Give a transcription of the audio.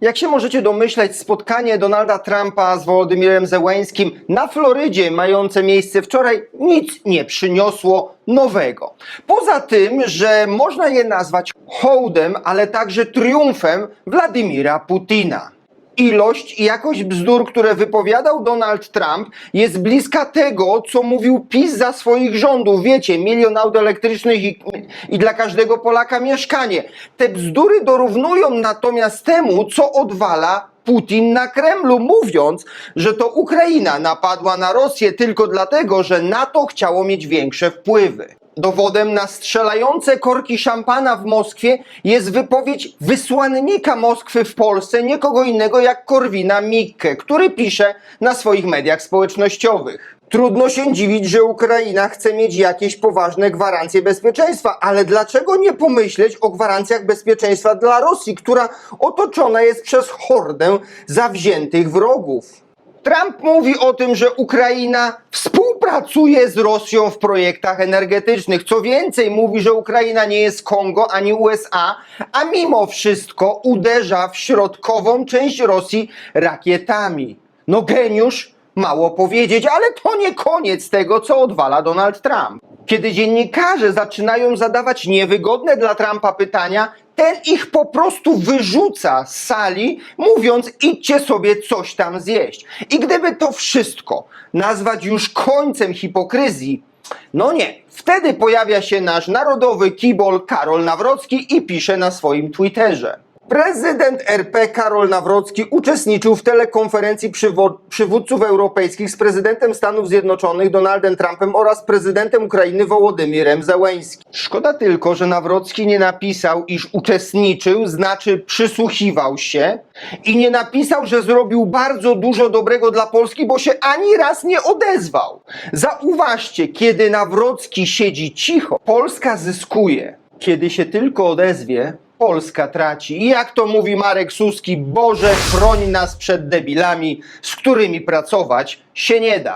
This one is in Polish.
Jak się możecie domyśleć, spotkanie Donalda Trumpa z Wołodymirem Zełęskim na Florydzie, mające miejsce wczoraj, nic nie przyniosło nowego. Poza tym, że można je nazwać hołdem, ale także triumfem Władimira Putina. Ilość i jakość bzdur, które wypowiadał Donald Trump, jest bliska tego, co mówił PiS za swoich rządów. Wiecie, milion aut elektrycznych i, i dla każdego Polaka mieszkanie. Te bzdury dorównują natomiast temu, co odwala Putin na Kremlu, mówiąc, że to Ukraina napadła na Rosję tylko dlatego, że NATO chciało mieć większe wpływy. Dowodem na strzelające korki szampana w Moskwie jest wypowiedź wysłannika Moskwy w Polsce, nie kogo innego jak Korwina Mikke, który pisze na swoich mediach społecznościowych. Trudno się dziwić, że Ukraina chce mieć jakieś poważne gwarancje bezpieczeństwa, ale dlaczego nie pomyśleć o gwarancjach bezpieczeństwa dla Rosji, która otoczona jest przez hordę zawziętych wrogów? Trump mówi o tym, że Ukraina współpracuje z Rosją w projektach energetycznych. Co więcej, mówi, że Ukraina nie jest Kongo ani USA, a mimo wszystko uderza w środkową część Rosji rakietami. No geniusz, mało powiedzieć, ale to nie koniec tego, co odwala Donald Trump. Kiedy dziennikarze zaczynają zadawać niewygodne dla Trumpa pytania, ten ich po prostu wyrzuca z sali, mówiąc: idźcie sobie coś tam zjeść. I gdyby to wszystko nazwać już końcem hipokryzji, no nie, wtedy pojawia się nasz narodowy kibol Karol Nawrocki i pisze na swoim Twitterze. Prezydent RP Karol Nawrocki uczestniczył w telekonferencji przywódców europejskich z prezydentem Stanów Zjednoczonych Donaldem Trumpem oraz prezydentem Ukrainy Wołodymirem Zełęskim. Szkoda tylko, że Nawrocki nie napisał, iż uczestniczył, znaczy przysłuchiwał się i nie napisał, że zrobił bardzo dużo dobrego dla Polski, bo się ani raz nie odezwał. Zauważcie, kiedy Nawrocki siedzi cicho, Polska zyskuje. Kiedy się tylko odezwie, Polska traci. I jak to mówi Marek Suski, Boże, chroń nas przed debilami, z którymi pracować się nie da.